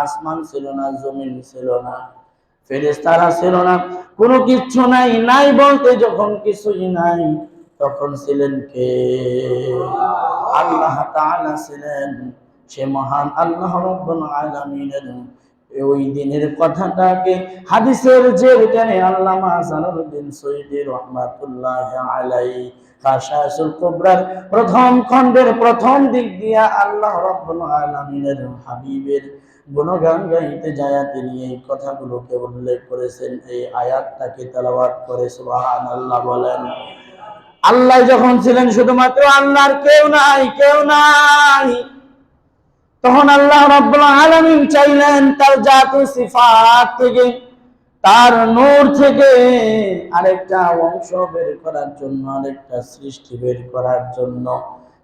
আসমান ছিল না, জমিন ছিল না, ফেরেশতারা ছিল না। কোনো কিচ্ছু নাই নাই বলতে যখন কিছুই নাই, তখন ছিলেন কে? আল্লাহ ছিলেন সে মহান আল্লাহ রব্বুল আলামিনের ওই দিনের কথাটাকে হাদিসের যে টেনে আল্লামা জালালউদ্দিন সৈয়দি রহমাতুল্লাহ আলাইহি কাশাসুল কুবরার প্রথম খণ্ডের প্রথম দিক দিয়া আল্লাহ রাব্বুল আলামিনের হাবিবের গুণগান গাইতে যায় তিনি এই কথাগুলোকে উল্লেখ করেছেন, এই আয়াতটাকে তেলাওয়াত করে সুবহানাল্লাহ বলেন, আল্লাহ যখন ছিলেন শুধুমাত্র আল্লাহর কেউ নাই কেউ নাই। তখন আল্লাহ রাব্বুল আলামিন চাইলেন তার জাতু সিফাত থেকে, তার নূর থেকে আরেকটা অংশ বের করার জন্য, আরেকটা সৃষ্টি বের করার জন্য।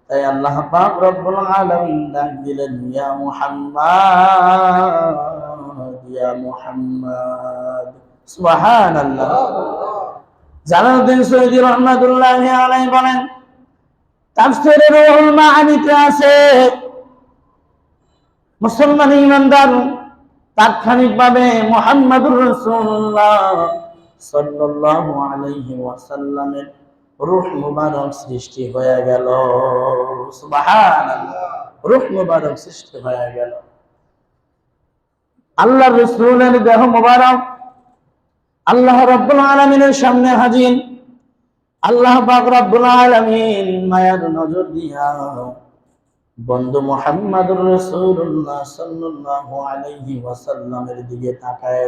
তাই আল্লাহ পাক রব্বুল আলামিন ডাক দিলেন, ইয়া মুহাম্মদ ইয়া মুহাম্মদ, সুবহানাল্লাহ। জালালউদ্দিন সৈয়দি রহমাতুল্লাহি আলাইহি বলেন, তাফসীরে রুহুল মাআনিতে আছে মুসলমান ইমানদার, তাৎক্ষণিকভাবে মোহাম্মদুর রাসূলুল্লাহ সাল্লাল্লাহু আলাইহি ওয়াসাল্লামের মুবারক সৃষ্টি হয়ে গেল। সুবহানাল্লাহ, রূহ মুবারক সৃষ্টি হয়ে গেল। আল্লাহর রাসূলের দেহ মুবারক, আল্লাহ রাব্বুল আলামিনের সামনে হাজির। আল্লাহ পাক রব্বুল আলামিন মায়ার নজর দিয়া বন্ধু মোহাম্মদুর রাসূলুল্লাহ সাল্লাল্লাহু আলাইহি ওয়াসাল্লামের দিকে তাকায়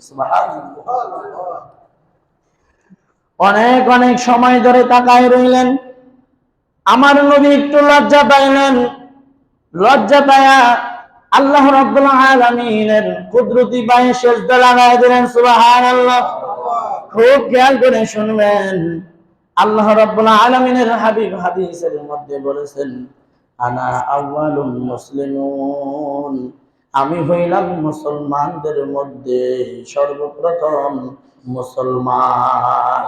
সুবহানাল্লাহ। অনেক অনেক সময় ধরে তাকায় রইলেন। আমার নবী একটু লজ্জা পাইলেন। লজ্জা পায়া আল্লাহ রাব্বুল আলামিনের কুদরতি পায়ে সেজদা লাগায় দিলেন, সুবহানাল্লাহ। খুব খেয়াল করে শুনবেন। আল্লাহ রাব্বুল আলামিনের হাবিব হাদিসের মধ্যে বলেছেন, আনা আউয়ালুল মুসলিমুন। আমি হইলাম মুসলমানদের মধ্যে সর্বপ্রথম মুসলমান।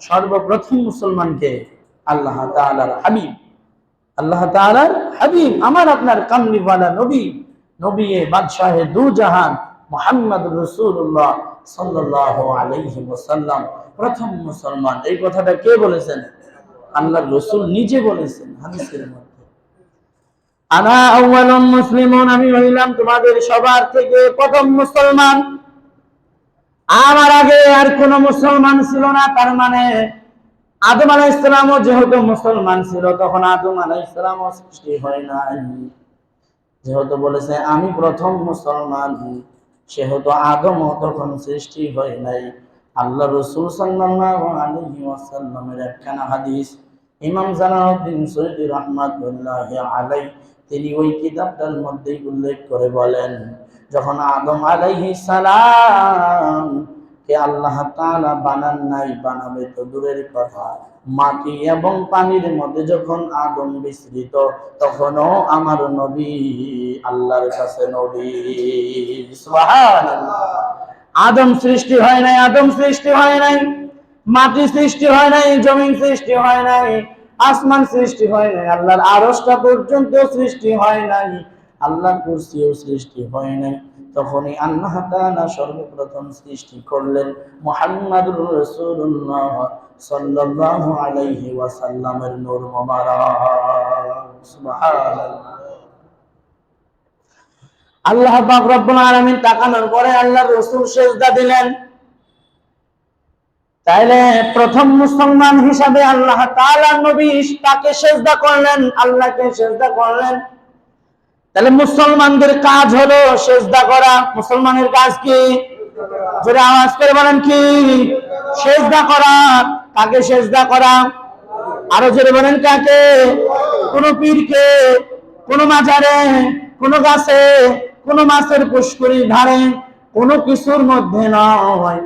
সর্বপ্রথম মুসলমানকে আল্লাহ তাআলার হাবিব। আল্লাহ তাআলার হাবিব, আমার আপনার কামলিওয়ালা নবী। নবী বাদশাহে দু জাহান মুহাম্মদুর রাসূলুল্লাহ। প্রথম মুসলমান। এই কথাটা কে বলেছেন? আল্লাহর রসুল নিজে বলেছেন হাদিসের মধ্যে। আনা মুসলিমুন, আমি হইলাম তোমাদের সবার থেকে প্রথম মুসলমান। আমার আগে আর কোন মুসলমান ছিল না, তার মানে আদম আলাহ ইসলামও যেহেতু মুসলমান ছিল, তখন আদম আলাহ ইসলামও সৃষ্টি হয় নাই। যেহেতু বলেছে, আমি প্রথম মুসলমান। সেহেতু আদমও তখন সৃষ্টি হয় নাই। আল্লাহ রসুল সাল্লাল্লাহু আলাইহি ওয়াসাল্লামের একখানা হাদিস, ইমাম জালালউদ্দিন সৈয়দি রাহমাতুল্লাহি আলাই তিনি ওই কিতাবটার মধ্যে উল্লেখ করে বলেন, যখন আদম আলাইহিস সালাম আল্লাহ তাআলা বানান নাই, বানাবে তো দূরের কথা। মাটি এবং পানির মধ্যে যখন আদম বিস্তৃত, তখনও আমার নবী আল্লাহর কাছে নবী। আদম সৃষ্টি হয় নাই, আদম সৃষ্টি হয় নাই, মাটি সৃষ্টি হয় নাই, জমিন সৃষ্টি হয় নাই, আসমান সৃষ্টি হয় নাই, আল্লাহর আরশটা পর্যন্ত সৃষ্টি হয় নাই। আল্লাহর কুরসিও সৃষ্টি হয় নাই। তখনই আল্লাহ তাআলা সর্বপ্রথম সৃষ্টি করলেন মুহাম্মাদুর রাসূলুল্লাহ সাল্লাল্লাহু আলাইহি ওয়াসাল্লামের নূর মুবারক। সুবহানাল্লাহ। আল্লাহ পাক রব্বুল আলামিন তাকানোর পরে আল্লাহর রাসূল সেজদা দিলেন। তাইলে প্রথম মুসলমান হিসাবে আল্লাহ তাআলা নবী তাকে সেজদা করলেন, আল্লাহকে সেজদা করলেন। তাহলে মুসলমানদের কাজ হলো সেজদা করা। মুসলমানের কাজ কি? জোরে আওয়াজ করে বলেন কি? সেজদা করা। কাকে সেজদা করা? আরও জোরে বলেন কাকে? কোন পীরকে, কোন মাজারে, কোন গাছে, কোন মাছের পুষ্করি ধারে, কোন কিছুর মধ্যে নয়।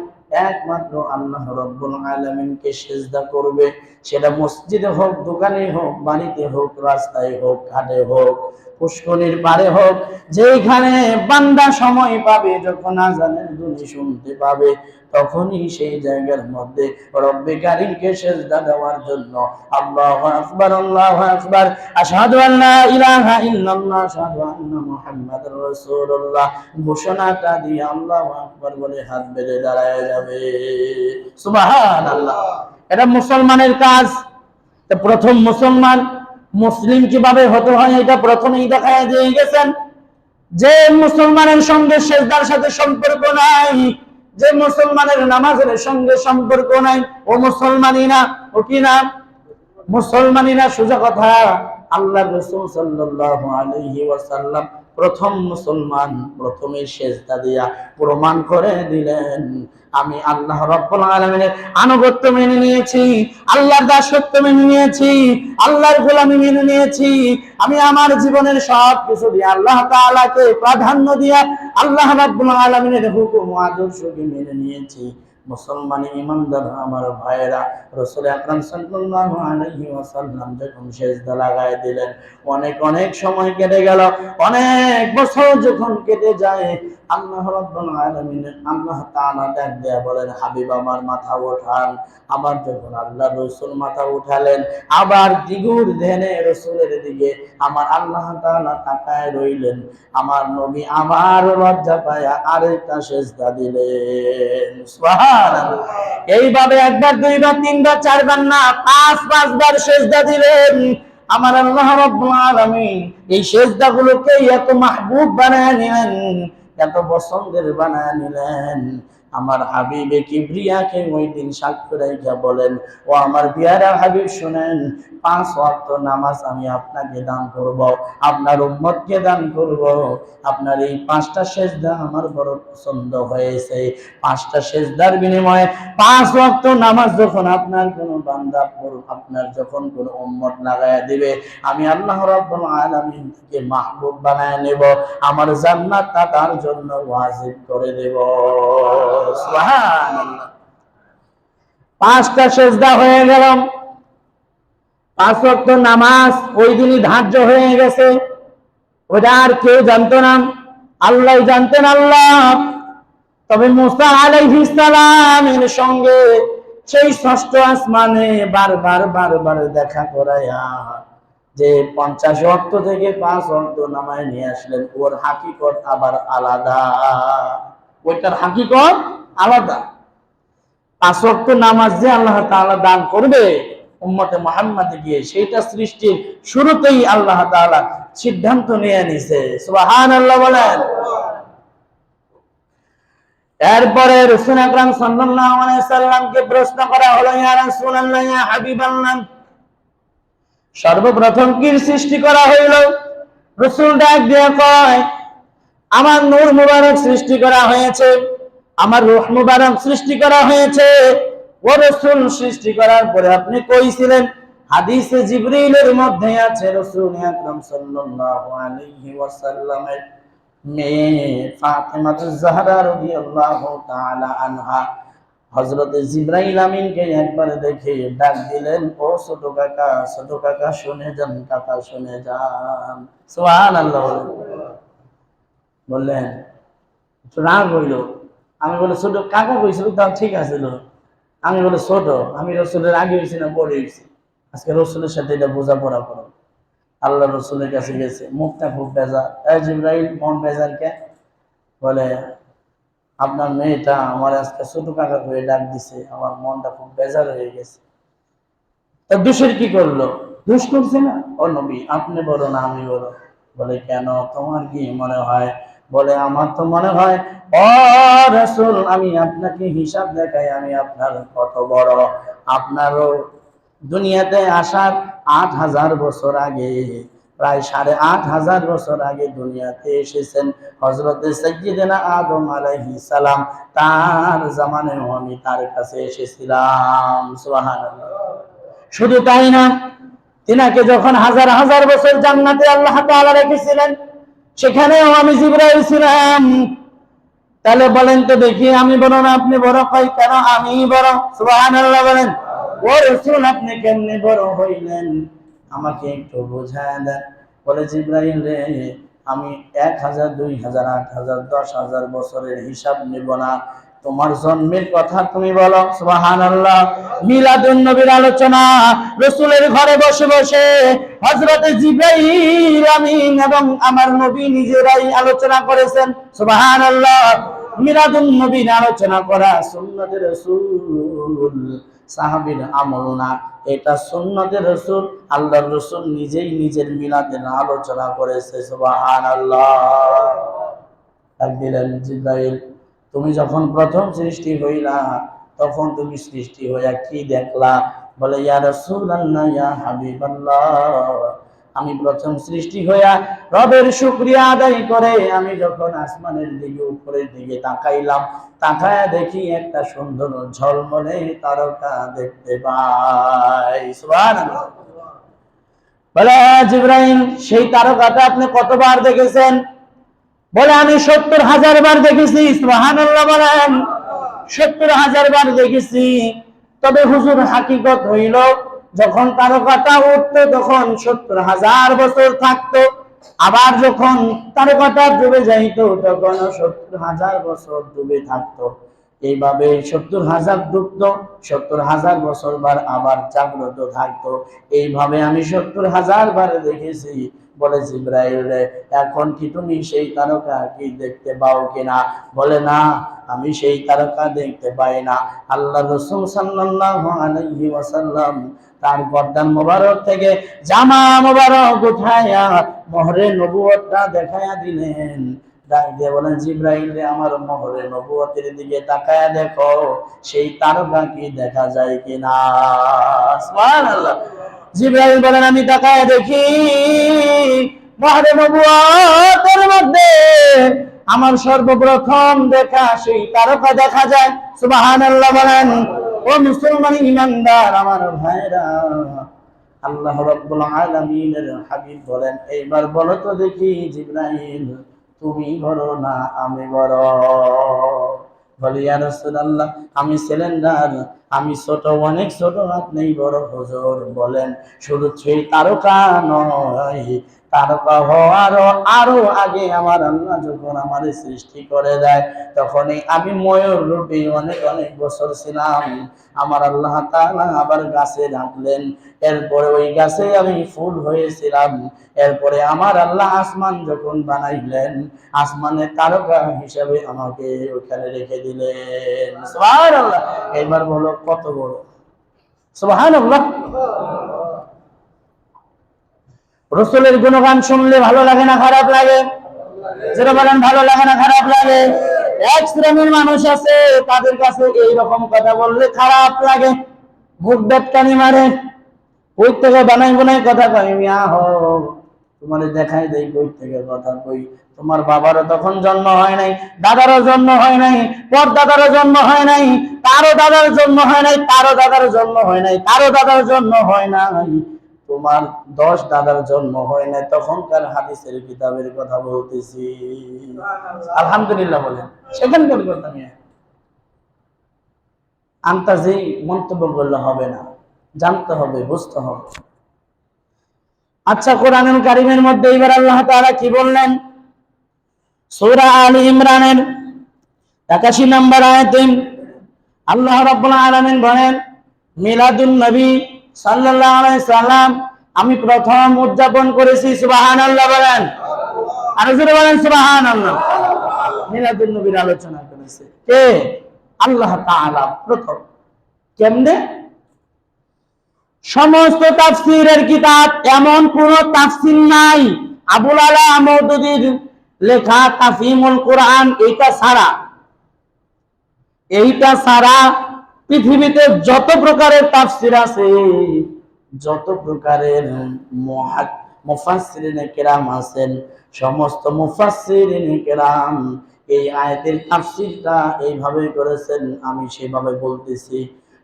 একমাত্র আল্লাহ রব্বুল আলামিনকে সেজদা করবে। সেটা মসজিদে হোক, দোকানে হোক, বাড়িতে হোক, রাস্তায় হোক, ঘাটে হোক। পুষ্করির পারে হোক যেখানে বান্দা সময় পাবে, যখন আজানের ধ্বনি শুনতে পাবে, তখনই সেই জায়গার মধ্যে রব্বে কারিমকে সেজদা দেওয়ার জন্য আল্লাহু আকবার আল্লাহু আকবার, আশহাদু আল্লা ইলাহা ইল্লাল্লাহ, আশহাদু আন্না মুহাম্মাদুর রাসূলুল্লাহ, ঘোষণাটা দিয়ে আল্লাহু আকবার বলে হাত বেঁধে দাঁড়ায় যাবে। সুবহানাল্লাহ। এটা মুসলমানের কাজ। প্রথম মুসলমান মুসলিম কীভাবে হতে হয় এটা প্রথমেই দেখা দিয়ে গেছেন যে মুসলমানের সঙ্গে শেষদার সাথে সম্পর্ক নাই, যে মুসলমানের নামাজের সঙ্গে সম্পর্ক নাই, ও মুসলমানই না, ও কি না? মুসলমানই না, সোজা কথা, আল্লাহ রসুল সাল্লাল্লাহু আলাইহি ওয়াসাল্লাম প্রথম মুসলমান প্রথমে সেজদা দিয়া প্রমাণ করে দিলেন। আমি আল্লাহ রব্বুল আলামিনের আনুগত্য মেনে নিয়েছি, আল্লাহর দাসত্ব মেনে নিয়েছি, আল্লাহর গোলামি মেনে নিয়েছি। আমি আমার জীবনের সব কিছু দিয়ে আল্লাহ তাআলাকে প্রাধান্য দিয়ে আল্লাহ রব্বুল আলামিনের হুকুম আদর্শকে মেনে নিয়েছি। মুসলমান ইমানদার আমার ভাইয়েরা, রসুল আকরাম সাল্লাল্লাহু আলাইহি ওয়াসাল্লাম যখন লাগায় দিলেন, অনেক অনেক সময় কেটে গেল, অনেক বছর যখন কেটে যায়, আল্লাহ রাব্বুল আলামিন আল্লাহ তাআলা ডাক দেয়া বলেন, হাবিব, আমার মাথা ওঠান। আবার যখন আল্লাহ রসুল মাথা উঠালেন, আবার দ্বিগুর ধ্যানে রসুলের দিকে আমার আল্লাহ তাআলা তাকায় রইলেন। আমার নবী আমার লজ্জা পায়া আরেকটা সেজদা দিলেন। সুবহানাল্লাহ এইভাবে একবার, দুইবার, তিনবার, চারবার না, পাঁচ, পাঁচবার সেজদা দিলেন আমার আল্লাহ রাব্বুল আলামিন এই সেজদাগুলোকে এত মাহবুব বানায় নিলেন, এত পছন্দের বানায় নিলেন। আমার হাবিবে কিবরিয়াকে ওই দিন সাক্ষ্য রেখে বলেন, ও আমার বিয়ারা হাবিব, শুনেন পাঁচ ওয়াক্ত নামাজ আমি আপনাকে দান করব, আপনার উম্মতকে দান করব। আপনার এই পাঁচটা সেজদা আমার বড় পছন্দ হয়েছে। পাঁচটা সেজদার বিনিময়ে পাঁচ ওয়াক্ত নামাজ যখন আপনার কোনো বান্দা আপনার যখন কোনো উম্মত লাগায়া দিবে, আমি আল্লাহ রাব্বুল আলামিন থেকে মাহবুব বানায় নেব, আমার জান্নাতটা তার জন্য ওয়াজিব করে দেব। সুবহানাল্লাহ। পাঁচটা সেজদা হয়ে গেল। পাঁচ ওয়াক্ত নামাজ ওই দিনই ধার্য হয়ে গেছে। ওটা আর কেউ জানতো না। আল্লাহ জানতেন আল্লাহ। তবে মুসা আলাইহিস সালামের সঙ্গে সেই ষষ্ঠ আসমানে বারবার বারবার দেখা করাইয়া যে পঞ্চাশ অর্থ থেকে পাঁচ অর্থ নামায় নিয়ে আসলেন। ওর হাকিকত আবার আলাদা। ওইটার হাকিকত আলাদা। পাঁচ ওয়াক্ত নামাজ যে আল্লাহ তাআলা দান করবে উম্মতে মুহাম্মাদে গিয়ে সেইটা সৃষ্টির শুরুতেই আল্লাহ তাআলা সিদ্ধান্ত নিয়ে নিছে। সুবহানাল্লাহ বলেন। এরপরে আকরাম সাল্লাল্লাহু আলাইহি সাল্লামকে প্রশ্ন করা হলো, ইয়া রাসূলুল্লাহ, ইয়া হাবিবাল্লাহ। সর্বপ্রথম কি সৃষ্টি করা হইল? রসুল ডাক দিয়ে কয়, আমার নূর মুবারক সৃষ্টি করা হয়েছে, আমার রূহ মুবারক সৃষ্টি করা হয়েছে। ও রসুল সৃষ্টি করার পরে আপনি কইছিলেন হাদিসে জিবরিলের মধ্যে আছে রসুল আকরাম সাল্লাল্লাহু আলাইহি ওয়াসাল্লামের মেয়ে জাহরা রাদিয়াল্লাহু তাআলা আনহা। হযরত জিবরাইল আমিনকে একবার দেখে ডাক দিলেন, ও ছোট কাকা ছোট কাকা, শুনে যান, কাকা, শুনে যান। সুবহানাল্লাহ। বললেন রাগ হইল। আমি বলে ছোট কাকা কইছিল? তাও ঠিক আছিল। আমি বলে, ছোট, আমি রসুলের আগে হয়েছি না পরে হয়েছি? আজকে রসুলের সাথে এটা বোঝাপড়া করো। আল্লাহ রসুলের কাছে গেছে, মুখটা খুব বেজার জিব্রাইল, মন বেজার কে? বলে, আপনার মেয়েটা আমার আজকে ছোট কাকা করে ডাক দিছে, আমার মনটা খুব বেজার হয়ে গেছে। তা দোষের কি করল? দোষ করছে না? ও নবী, আপনি বলো না আমি বলো বলে, কেন? তোমার কি মনে হয় বলে, আমার তো মনে হয়, ও রসুল, আমি আপনাকে হিসাব দেখাই, আমি আপনার কত বড়। আপনারও দুনিয়াতে আসার আট হাজার বছর আগে, প্রায় সাড়ে আট হাজার বছর আগে দুনিয়াতে এসেছেন হজরতে সৈয়দিনা আদম আলাইহি সালাম। তার জামানেও আমি তার কাছে এসেছিলাম। সুবহানাল্লাহ। শুধু তাই না, তিনাকে যখন হাজার হাজার বছর জান্নাতে আল্লাহ তাআলা রেখেছিলেন সেখানেও আমি জিব্রাইল ছিলাম। তাহলে বলেন তো দেখি আমি বলো না আপনি বড় কই? কেন আমি বড়? সুবহানাল্লাহ বলেন। ও রসুল, আপনি কেমনে বড় হইলেন? আমাকে একটু বোঝায় দেন। বলে জিব্রাইল রে, আমি এক হাজার, দুই হাজার, আট হাজার, দশ হাজার বছরের হিসাব নেব না। তোমার জন্মের কথা তুমি বলো সুবাহান আল্লাহ মিলাদুন নবীর আলোচনা, রসুলের ঘরে বসে বসে হজরতে জিব্রাইল আমিন এবং আমার নবী নিজেরাই আলোচনা করেছেন সুবাহান আল্লাহ মিলাদুন নবীর আলোচনা করা সুন্নতের রসুল, সাহাবীর আমল না। এটা সুন্নতের রসুল, আল্লাহর রসুল নিজেই নিজের মিলাদের আলোচনা করেছে সুবাহান আল্লাহ তুমি যখন প্রথম সৃষ্টি হইলা তখন তুমি সৃষ্টি হইয়া কি দেখলা? বলে ইয়া রাসূলুল্লাহ ইয়া হাবিবাল্লাহ। আমি প্রথম সৃষ্টি হইয়া রবের শুকরিয়া আদায় করে আমি যখন আসমানের দিকে উপরের দিকে তাকাইলাম তাকায় দেখি একটা সুন্দর ঝলমলে তারকা দেখতে পাই। বলে "হ্যাঁ, জিব্রাইল সেই তারকাটা আপনি কতবার দেখেছেন? বলে, আমি সত্তর হাজার বার দেখেছি বলেন। সত্তর হাজার বার দেখেছি। তবে হুজুর হাকিকত হইল, যখন তারকাটা উঠতো, তখন সত্তর হাজার বছর থাকতো। আবার যখন তারকাটা ডুবে যাইতো তখন সত্তর হাজার বছর ডুবে থাকতো। এইভাবে সত্তর হাজার ডুবতো, সত্তর হাজার বছর বার আবার জাগ্রত থাকতো। এইভাবে আমি সত্তর হাজার বার দেখেছি। বলে জিব্রাইল রে, এখন কি তুমি সেই তারকা কি দেখতে পাও কিনা? বলে, না, আমি সেই তারকা দেখতে পাই না। আল্লাহ রসুল ওয়াসাল্লাম তার গর্দান মোবারক থেকে জামা মোবারক মোহরে নবুয়তটা দেখায়া দিলেন। বলেন, জিব্রাইল রে, আমার মোহরে নবুয়তের দিকে তাকায়া দেখো, সেই তারকা কি দেখা যায় কিনা? জিব্রাইল বলেন, আমি তাকায় দেখি মহারে নবুয়তের মধ্যে আমার সর্বপ্রথম দেখা সেই তারকা দেখা যায়। সুবহানাল্লাহ বলেন, ও মুসলমান ইমানদার, আমার ভাইরা, আল্লাহ রাব্বুল আলামিনের হাবিব বলেন, এইবার বলো তো দেখি জিব্রাইল, তুমি বড় না, আমি বড় বলি, ইয়া রাসূলুল্লাহ, আমি সিলিন্ডার, আমি ছোট, অনেক ছোট, আপনি বড় হুজুর বলেন। শুধু সেই তারকা নয় তারকা হওয়ারও আরও আগে আমার আল্লাহ যখন আমার সৃষ্টি করে দেয়, তখনই আমি ময়ূর রূপে অনেক অনেক বছর ছিলাম। আমার আল্লাহ তাআলা আবার গাছে রাখলেন এরপরে ওই গাছে আমি ফুল হয়েছিলাম। এরপরে আমার আল্লাহ আসমান যখন বানাইলেন, আসমানে তারকা হিসাবে আমাকে ওখানে রেখে দিলেন। এবার বলো কত বড়? সুবহানাল্লাহ। রসুলের গুণগান শুনলে ভালো লাগে না, খারাপ লাগে? যেটা বলেন, ভালো লাগে না, খারাপ লাগে? এক শ্রেণির মানুষ আছে, তাদের কাছে এই রকম কথা বললে খারাপ লাগে। মুখ বেটকানি মারে। ওই থেকে বানাই বানাই কথা কই মিয়া হ, তোমার দেখাই দেই কই থেকে কথা কই। তোমার বাবারও তখন জন্ম হয় নাই, দাদারও জন্ম হয় নাই পর দাদারও জন্ম হয় নাই, তারও দাদার জন্ম হয় নাই, তারও দাদার জন্ম হয় নাই, তারও দাদার জন্ম হয় নাই। তোমার দশ দাদার জন্ম হয় নাই তখনকার হাদিসের কিতাবের কথা বলতেছি? আলহামদুলিল্লাহ বলেন। সেখানকার কথা নিয়ে আন্তাজি মন্তব্য করলে হবে না, জানতে হবে, বুঝতে হবে। আচ্ছা কোরআনুল কারিমের মধ্যে এবার আল্লাহ তাআলা কি বললেন? সূরা আলী ইমরানের 81 নম্বর আয়াতে আল্লাহ রাব্বুল আলামিন বলেন, মিলাদুন নবী সাল্লাম, আমি প্রথম উদযাপন করেছি, সুবহানাল্লাহ বলেন। আর জোরে বলেন, সুবহানাল্লাহ। মিলাদুন নবীর আলোচনা করেছে। কে? আল্লাহ প্রথম। কেমনে? সমস্ত তাফসীরের কিতাব এমন কোন তাফসীর নাই। আবুল আলা মওদুদির লেখা তাফহিমুল কোরআন, এইটা ছাড়া। এইটা ছাড়া পৃথিবীতে যত প্রকারের তাফসীর আছে, যত প্রকারের মুফাসসিরিনে কেরাম আছেন, সমস্ত মুফাসসিরিনে কেরাম এই আয়াতের তাফসীরটা এইভাবে করেছেন, আমি সেভাবে বলতেছি।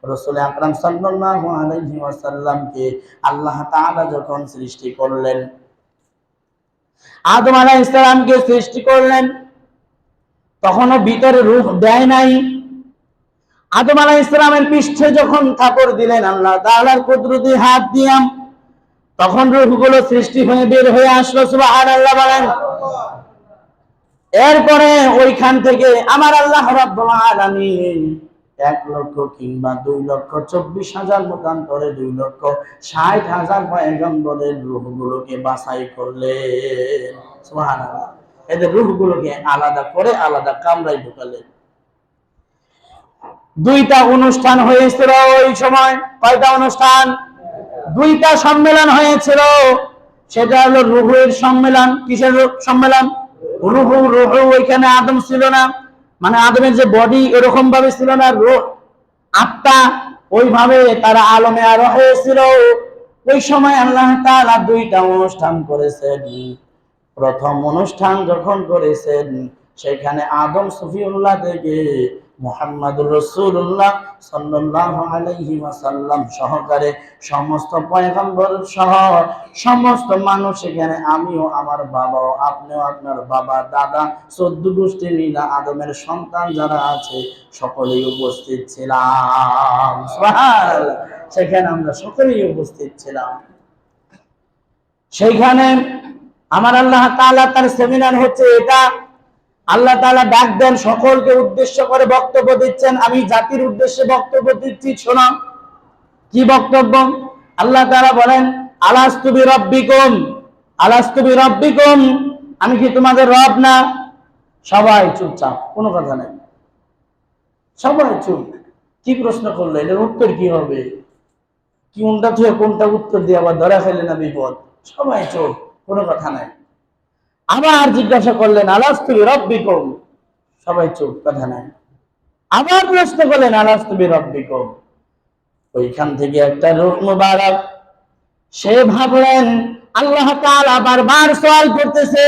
রসুল আকরাম সাল্লাল্লাহু আলাইহি ওয়াসাল্লামকে আল্লাহ তাআলা যখন সৃষ্টি করলেন, আদম আলাইহিস সালামকে সৃষ্টি করলেন, তখনও ভিতরে রূহ দেয় নাই। আদম আলাইহিস সালামের পৃষ্ঠে যখন কাপড় দিলেন আল্লাহ তাআলার কুদরতি হাত দিয়াম তখন রূহগুলো সৃষ্টি হয়ে বের হয়ে আসলো, সুবহানাল্লাহ বলেন। এরপরে ওইখান থেকে আমার আল্লাহ রাব্বুল এক লক্ষ কিংবা দুই লক্ষ চব্বিশ হাজার মতান্তরে দুই লক্ষ ষাট হাজার পয়গম্বরের রূহগুলোকে বাছাই করলেন। সুবহানাল্লাহ। এদের রূহগুলোকে আলাদা করে আলাদা কামরায় ঢুকালেন। দুইটা অনুষ্ঠান হয়েছিল ওই সময়। কয়টা অনুষ্ঠান? দুইটা সম্মেলন হয়েছিল। সেটা হলো রুহুর সম্মেলন। কিসের সম্মেলন? রুহু রুহু ওইখানে আদম ছিল না। মানে আদমের যে বডি এরকম ভাবে ছিল না, রুহ, আত্মা, ওইভাবে তারা আলমে আরও হয়েছিল। ওই সময় আল্লাহ তাআলা দুইটা অনুষ্ঠান করেছেন। প্রথম অনুষ্ঠান যখন করেছেন, সেখানে আদম সফিউল্লাহ থেকে মোহাম্মদুর রসুল্লাহ সাল্লাল্লাহু আলাইহি ওয়াসাল্লাম সহকারে সমস্ত পয়গম্বর সহ সমস্ত মানুষ এখানে আমিও আমার বাবাও আপনিও আপনার বাবা, দাদা, চোদ্দ গোষ্ঠী মিলা আদমের সন্তান যারা আছে সকলেই উপস্থিত ছিলাম। সেখানে আমরা সকলেই উপস্থিত ছিলাম। সেইখানে আমার আল্লাহ তার সেমিনার হচ্ছে এটা আল্লাহ তাআলা ডাক দেন, সকলকে উদ্দেশ্য করে বক্তব্য দিচ্ছেন। আমি জাতির উদ্দেশ্যে বক্তব্য দিচ্ছি, শোনো। কি বক্তব্য? আল্লাহ তালা বলেন আলাস্তুবি রব্বিকুম আলাস্তুবি রব্বিকুম আমি কি তোমাদের রব না? সবাই চুপচাপ, কোনো কথা নেই। সবাই চুপ। কি প্রশ্ন করলে? এটার উত্তর কি হবে? কি কোনটা থেকে কোনটা উত্তর দিয়ে আবার ধরা ফেলে না বিপদ? সবাই চোখ কোনো কথা নাই। আবার জিজ্ঞাসা করলেন আলাস্তুবি রব্বিকুম সবাই চোখ কথা নাই। আবার প্রশ্ন করলেন আলাস্তুবি রব্বিকুম ওইখান থেকে একটা রূপ মুবারক সে ভাবলেন, আল্লাহ তাআলা বারবার সওয়াল করতেছে।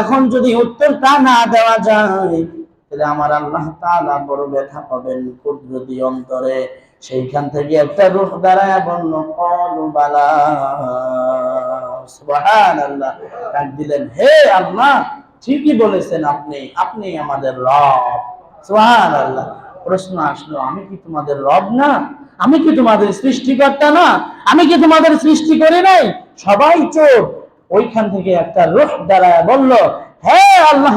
এখন যদি উত্তরটা না দেওয়া যায়, তাহলে আমার আল্লাহ তাআলা বড় ব্যথা পাবেন কুদরতি অন্তরে। সেইখান থেকে একটা রূহ দাঁড়ায় বলল, কলু বালা। দিলেন, হে আল্লাহ, ঠিকই বলেছেন আপনি আপনি আমাদের রব। সুবহানাল্লাহ। প্রশ্ন আসলো, আমি কি তোমাদের রব না? আমি কি তোমাদের সৃষ্টিকর্তা না? আমি কি তোমাদের সৃষ্টি করি নাই? সবাই চোখ ওইখান থেকে একটা রূহ দাঁড়ায় বলল, হে আল্লাহ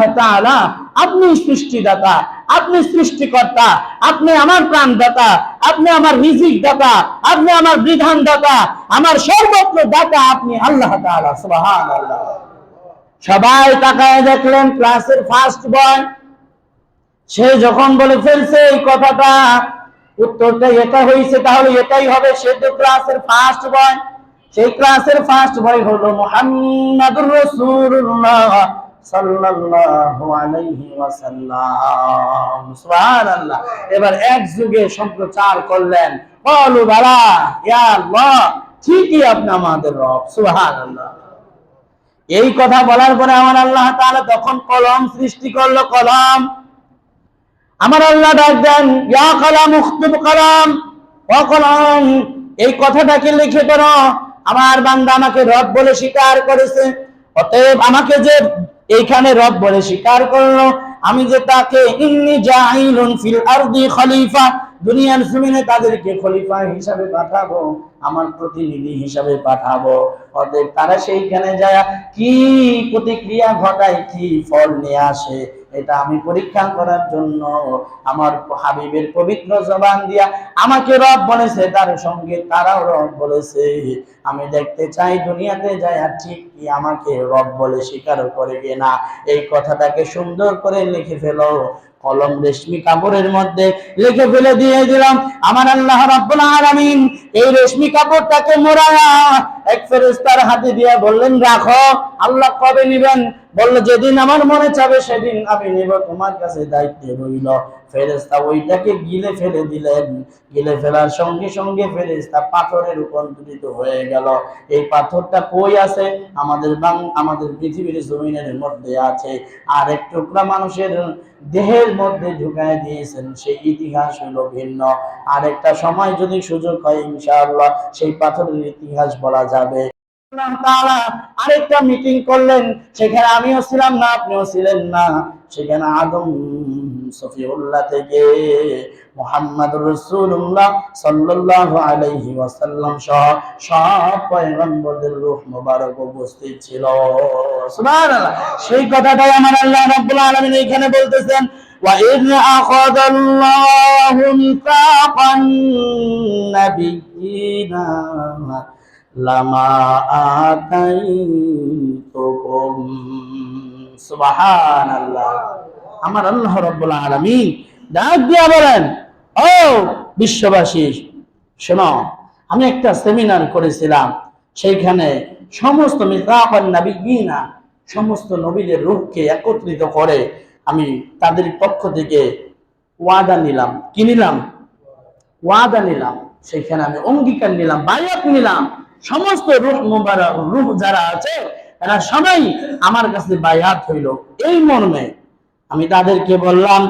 আপনি সৃষ্টিদাতা আপনি সৃষ্টিকর্তা, আপনি আমার প্রাণদাতা, আপনি আমার রিজিক দাতা আপনি আমার বিধান দাতা আমার সর্বত্র দাতা আপনি আল্লাহ সবাই তাকায় দেখলেন ক্লাসের ফার্স্ট বয় সে যখন বলে ফেলছে এই কথাটা, উত্তরটা এটা হয়েছে তাহলে এটাই হবে। সে তো ক্লাসের ফার্স্ট বয় সেই ক্লাসের ফার্স্ট বয় হলো মুহাম্মাদুর রাসূলুল্লাহ। এবার এক যুগে সম্প্রচার করলেন। বলো আল্লাহ, ঠিকই আপনি আমাদের রব। সুবহানাল্লাহ। এই কথা বলার পরে আমার আল্লাহ তাআলা তখন কলম সৃষ্টি করল, কলম। আমার আল্লাহ ডাক দেন, ইয়া কলাম, উখতুব কলাম। কলম, এই কথাটাকে লিখে করো আমার বান্দা আমাকে রব বলে স্বীকার করেছে। অতএব আমাকে যে এইখানে রব বলে স্বীকার করল, আমি যে তাকে ফিল খলিফা, দুনিয়ার জমিনে তাদেরকে খলিফা হিসাবে পাঠাবো, আমার প্রতিনিধি হিসাবে পাঠাবো। অতএব তারা সেইখানে যায়, কি প্রতিক্রিয়া ঘটায়, কি ফল নিয়ে আসে? এটা আমি পরীক্ষা করার জন্য আমার হাবিবের পবিত্র জবান দিয়া আমাকে রব বলেছে, তার সঙ্গে তারাও রব বলেছে। আমি দেখতে চাই দুনিয়াতে যায় আর ঠিক কি আমাকে রব বলে স্বীকার করে কিনা এই কথাটাকে সুন্দর করে লিখে ফেলো। কলম রেশমি কাপড়ের মধ্যে লিখে ফেলে দিয়ে দিলাম। আমার আল্লাহ আলামিন এই রেশমি কাপড়টাকে মোড়ায়া এক ফেরেশতার হাতে দিয়ে বললেন, রাখো, আল্লাহ কবে নিবেন? বলল, যেদিন আমার মনে চাবে, সেদিন আমি নিব। তোমার কাছে রইল। ফেরেশতা ওইটাকে গিলে ফেলে দিলেন। গিলে ফেলার সঙ্গে সঙ্গে ফেরেশতা পাথরে রূপান্তরিত হয়ে গেল। এই পাথরটা কই আছে? আমাদের বাং, আমাদের পৃথিবীর জমিনের মধ্যে আছে। আর এক টুকরা মানুষের দেহের মধ্যে ঢুকায় দিয়েছেন। সেই ইতিহাস হলো ভিন্ন। আর একটা সময় যদি সুযোগ হয়, ইনশাআল্লাহ সেই পাথরের ইতিহাস বলা যাবে। আরেকটা মিটিং করলেন সেখানে আমিও ছিলাম না আপনিও ছিলেন না সেখানে আদম সফিউল্লাহ থেকে মুহাম্মদ রাসূলুল্লাহ সাল্লাল্লাহু আলাইহি ওয়াসাল্লাম সহ সব পয়গম্বরদের রূহ মোবারক উপস্থিত ছিল সুবহানাল্লাহ সেই কথাটাই আমার আল্লাহ রাব্বুল আলামিন এখানে বলতেছেন وإذ أخذ الله ميثاق النبيين লামা আমার আল্লাহ রাব্বুল ডাক দিয়া বলেন, ও বিশ্ববাসী, শোনো, আমি একটা সেমিনার করেছিলাম। সেইখানে সমস্ত মিতাবান সমস্ত নবীদের রূপকে একত্রিত করে আমি তাদের পক্ষ থেকে ওয়াদা নিলাম। কিনিলাম ওয়াদা নিলাম। সেইখানে আমি অঙ্গীকার নিলাম, বায়াত নিলাম। সমস্ত রুহ মুবারক রুহ যারা আছে এরা সবাই আমার কাছে বায়াত হইল। এই মর্মে আমি তাদেরকে বললাম,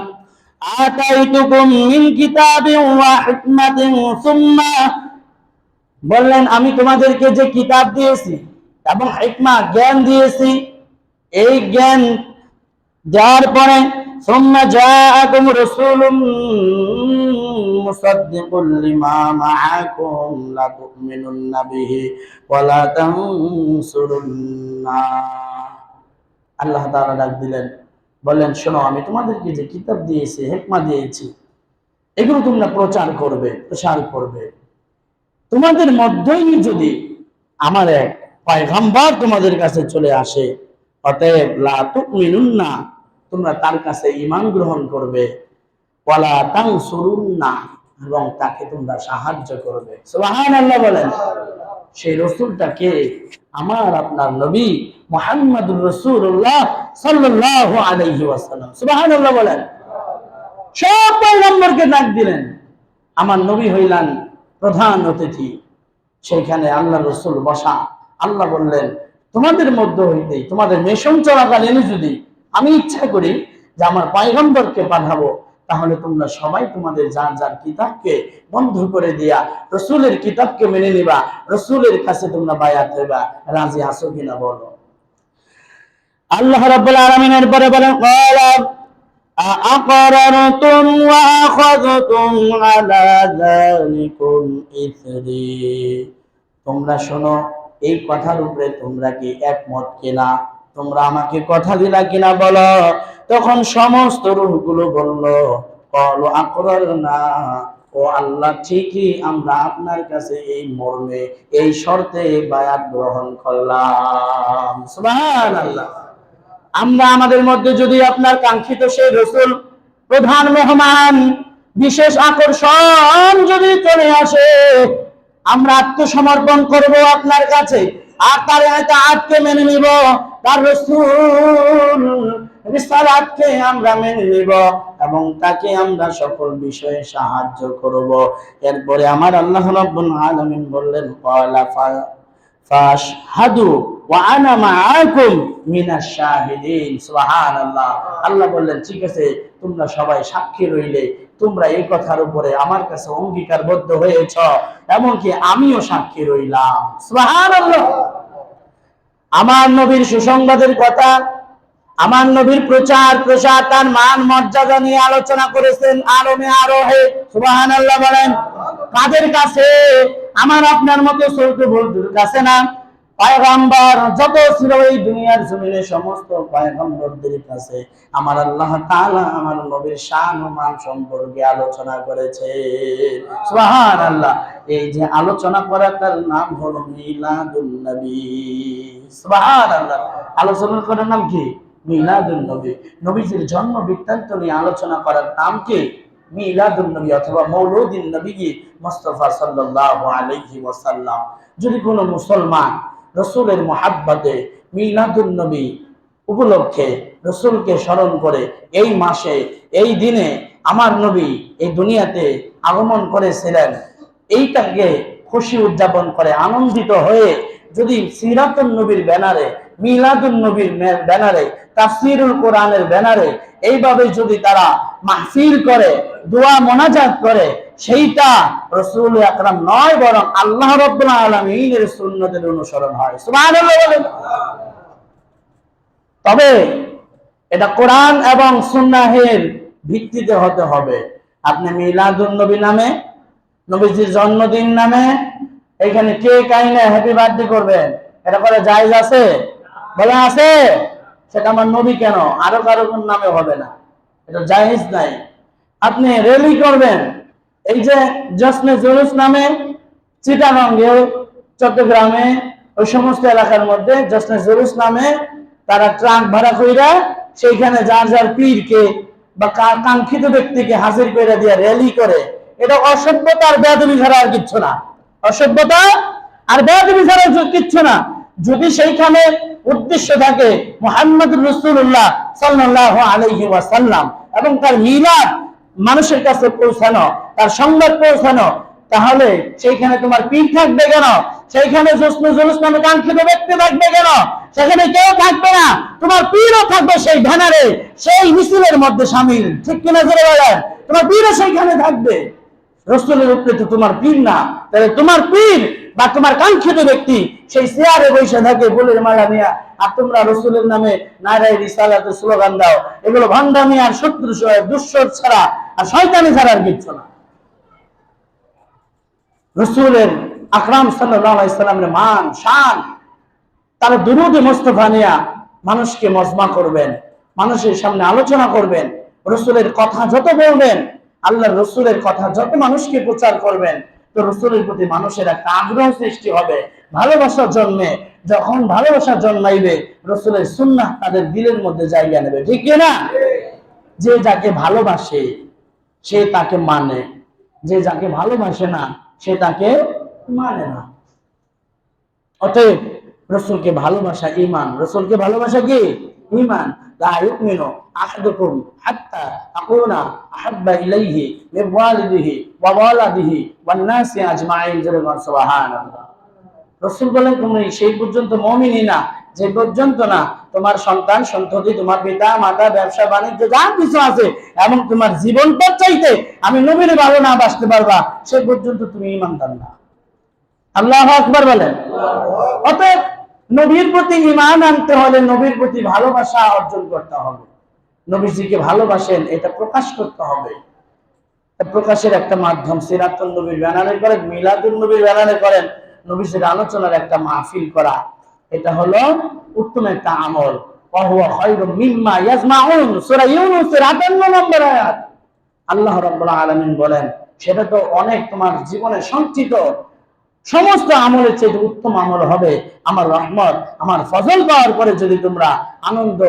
আতাইতুকুম মিন কিতাবিন ওয়া হিকমাতিন সুম্মা। বললেন, আমি তোমাদেরকে যে কিতাব দিয়েছি এবং হিকমা, জ্ঞান দিয়েছি, এই জ্ঞান দেওয়ার পরে, সুম্মা জাআকুম রাসূলুম مصدق لما معكم لا تؤمنن به ولا تنصرن আল্লাহ তাআলা ডাক দিলেন বললেন শোনো আমি তোমাদেরকে যে কিতাব দিয়েছি হেকমা দিয়েছি এগুলো তোমরা প্রচার করবে প্রসার করবে তোমাদের মধ্যেই যদি আমার এক পয়গাম্বার তোমাদের কাছে চলে আসে অতএব লা তুমিনুন্না তোমরা তার কাছে ঈমান গ্রহণ করবে ওয়ালা তানসুরুন্না এবং তাকে তোমরা সাহায্য করবে। সুবহানাল্লাহ বলেন, সেই রসুলটাকে আমার আপনার নবী মুহাম্মদুর রাসূলুল্লাহ সাল্লাল্লাহু আলাইহি ওয়াসাল্লাম। সুবহানাল্লাহ বলেন, সব পয়গম্বরকে ডাক দিলেন। আমার নবী হইলেন প্রধান অতিথি। সেইখানে আল্লাহ রসুল বসা। আল্লাহ বললেন, তোমাদের মধ্যে হইতে, তোমাদের মেশন চলাকালীন যদি আমি ইচ্ছা করি যে আমার পয়গম্বরকে পাঠাবো তাহলে তোমরা সবাই তোমাদের যার যার কিতাবকে বন্ধ করে দিয়া রসুলের কিতাবকে মেনে নিবা রসুলের কাছে তোমরা বায়াত হইবা রাজি আসো কিনা বলো আল্লাহ রাব্বুল আলামিনের পরে বলেন ক্বালা أأقررتم وأخذتم على ذلكم إثري তোমরা শোনো এই কথার উপরে তোমরা কি একমত কিনা তোমরা আমাকে কথা দিলা কিনা বলো তখন সমস্ত রূহগুলো বলল, কল আকরার না ও আল্লাহ, ঠিকই আমরা আপনার কাছে এই মর্মে, এই শর্তে বায়াত গ্রহণ করলাম। সুবহানাল্লাহ। আমরা আমাদের মধ্যে যদি আপনার কাঙ্ক্ষিত সেই রসুল, প্রধান মেহমান, বিশেষ আকর্ষণ যদি চলে আসে, আমরা আত্মসমর্পণ করব আপনার কাছে, আর তার হয়তো আজকে মেনে নিব। তার রসুল রিসালাতকে আমরা মেনে নিব এবং তাকে আমরা সকল বিষয়ে সাহায্য করব। এরপরে আমার আল্লাহ রাব্বুল আলামিন বললেন, ক্বালা ফাশহাদু ওয়া আনা মাআকুম মিনাশ শাহিদিন। সুবহানাল্লাহ। আল্লাহ বললেন, ঠিক আছে, তোমরা সবাই সাক্ষী রইলে। তোমরা এই কথার উপরে আমার কাছে অঙ্গীকারবদ্ধ হয়েছ, এমনকি আমিও সাক্ষী রইলাম। সুবহানাল্লাহ। আমার নবীর সুসংবাদের কথা আমার নবীর প্রচার, প্রসার, তার মান, মর্যাদা নিয়ে আলোচনা করেছেন আরমে আরোহে। সুবহানাল্লাহ বলেন, কাদের কাছে? আমার আপনার মতো ছোট বন্ধুর কাছে না। পয়গম্বর, যত ছিল এই দুনিয়ার জমিনে সমস্ত পয়গম্বরদের কাছে আমার আল্লাহ তাআলা আমার নবীর শান ও মান সম্পর্কে আলোচনা করেছে সুবহানাল্লাহ, এই যে আলোচনা করাটার নাম হলো মিলাদুন নবী। সুবহানাল্লাহ, আলোচনা করার নাম কি? মিলাদুন নবী। নবীজির জন্ম বৃত্তান্ত নিয়ে আলোচনা করার মিলাদুন নবী অথবা মৌলুদিন নবী মুস্তাফা ওয়াসাল্লাম। যদি কোনো মুসলমান রসুলের মহাব্বতে মিলাদুন নবী উপলক্ষে রসুলকে স্মরণ করে, এই মাসে, এই দিনে আমার নবী এই দুনিয়াতে আগমন করেছিলেন, এইটাকে খুশি উদযাপন করে আনন্দিত হয়ে যদি সিরাতুন নবীর ব্যানারে মিলাদুল নবীর ব্যানারে, তাফসিরুল কোরআনের ব্যানারে, এইভাবে যদি তারা মাহফিল করে, দোয়া মোনাজাত করে, সেইটা রসুল আকরাম নয়, বরং আল্লাহ রব্বুল আলমিনের সুন্নতের অনুসরণ হয়। তবে এটা কোরআন এবং সুন্নাহের ভিত্তিতে হতে হবে। আপনি মিলাদুল নবী নামে, নবীজির জন্মদিন নামে, এখানে কে কাইনে হ্যাপি বার্থডে করবেন? এটা করে জায়েজ আছে? বলে, আছে। সেটা আমার নবী কেন? আরও কারও কোন নামে হবে না। এটা জায়েজ নাই। আপনি রেলি করবেন। এই যে জশ্নে জুলুস নামে চিটাগঙ্গে চট্টগ্রামে, ওই সমস্ত এলাকার মধ্যে জশ্নে জুলুস নামে তারা ট্রাক ভাড়া কইরা সেইখানে যার যার পীরকে বা কাঙ্ক্ষিত ব্যক্তিকে হাজির করে দিয়ে র্যালি করে। এটা অসভ্যতা আর বেদবি ছাড়া আর কিচ্ছু না। অসভ্যতা আর বেদবি ছাড়া কিচ্ছু না। যদি সেইখানে উদ্দেশ্য থাকে মোহাম্মদ রসুল্লাহ সাল্লাহ আলহি ওয়াসাল্লাম এবং তার মিলাদ মানুষের কাছে পৌঁছানো, তার সংবাদ পৌঁছানো, তাহলে সেইখানে তোমার পীর থাকবে কেন? সেইখানে কাঙ্ক্ষিত ব্যক্তি থাকবে কেন? সেখানে কেউ থাকবে না। তোমার পীরও থাকবে সেই ব্যানারে, সেই মিছিলের মধ্যে সামিল। ঠিক কিনা জোরে বলেন? তোমার পীরও সেইখানে থাকবে। রসুলের উপরে তো তোমার পীর না, তাহলে তোমার পীর বা তোমার কাঙ্ক্ষিত ব্যক্তি সেই চেয়ারে বসে থাকে ফুলের মালা নিয়ে আর তোমরা রসুলের নামে নারায় রিসালাতে স্লোগান দাও। এগুলো ভণ্ডামি আর শত্রু দুঃসর ছাড়া আর শয়তানি ছাড়া আর কিচ্ছু না। রসুলের আকরাম সাল্লামের মান, শান, তারা দুরুদে মোস্তফা নিয়া মানুষকে মজমা করবেন, মানুষের সামনে আলোচনা করবেন, রসুলের কথা যত বলবেন আল্লাহ রসুলের কথা যত মানুষকে প্রচার করবেন, তো রসুলের প্রতি মানুষের একটা আগ্রহ সৃষ্টি হবে। ভালোবাসা জন্মে, যখন ভালোবাসা জন্মাইবে, রসুলের সুন্নাহ তাদের দিলের মধ্যে জায়গা নেবে। ঠিক না? যে যাকে ভালোবাসে, সে তাকে মানে। যে যাকে ভালোবাসে না, সে তাকে মানে না। অতএব রসুলকে ভালোবাসা ইমান। রসুলকে ভালোবাসা কি? ইমান। আহাদুকুম হাত্তা আকুনা আহাব্বা ইলাইহি মিন ওয়ালিদিহি ওয়া ওয়ালাদিহি ওয়ান নাসি আজমাইন জোরে বল সুবহানাল্লাহ রসুল বলেন তুমি সেই পর্যন্ত মমিনই না, যে পর্যন্ত না তোমার সন্তান সন্ততি, তোমার পিতা, মাতা, ব্যবসা, বাণিজ্য, যা কিছু আছে, এবং তোমার জীবনটার চাইতে আমি নবীর ভালো না বাঁচতে পারবা, সে পর্যন্ত তুমি ইমানদার না। আল্লাহ আকবার বলেন। অতএব নবীর প্রতি ইমান আনতে হলে নবীর প্রতি ভালোবাসা অর্জন করতে হবে। নবীজিকে ভালোবাসেন, এটা প্রকাশ করতে হবে। প্রকাশের একটা মাধ্যম সিরাতুল নবীর ব্যানারে করেন মিলাদুল নবীর ব্যানারে করেন, নবীজির আলোচনার একটা মাহফিল করা। এটা হলো উত্তম একটা আমল। ওয়াহুয়া খায়রুম মিম্মা ইয়াজমাউন, সূরা ইউনূসের 58 নম্বর আয়াত। আল্লাহ রাব্বুল আলামিন বলেন, সেটা তো অনেক তোমার জীবনে সঞ্চিত। সমস্ত আমলের চেয়ে উত্তম আমল হবে। আমার রহমত, আমার ফজল পাওয়ার পরে যদি তোমরা আনন্দ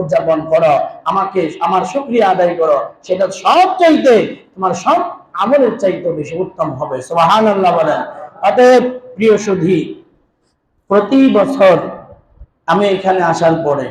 উদযাপন করো, আমাকে, আমার শুকরিয়া আদায় করো, সেটা সব চাইতে, তোমার সব আমলের চাইতে বেশি উত্তম হবে। সোহান আল্লাহ বলেন। অতএব প্রিয় সুধী, প্রতি বছর আমি এখানে আসার পরে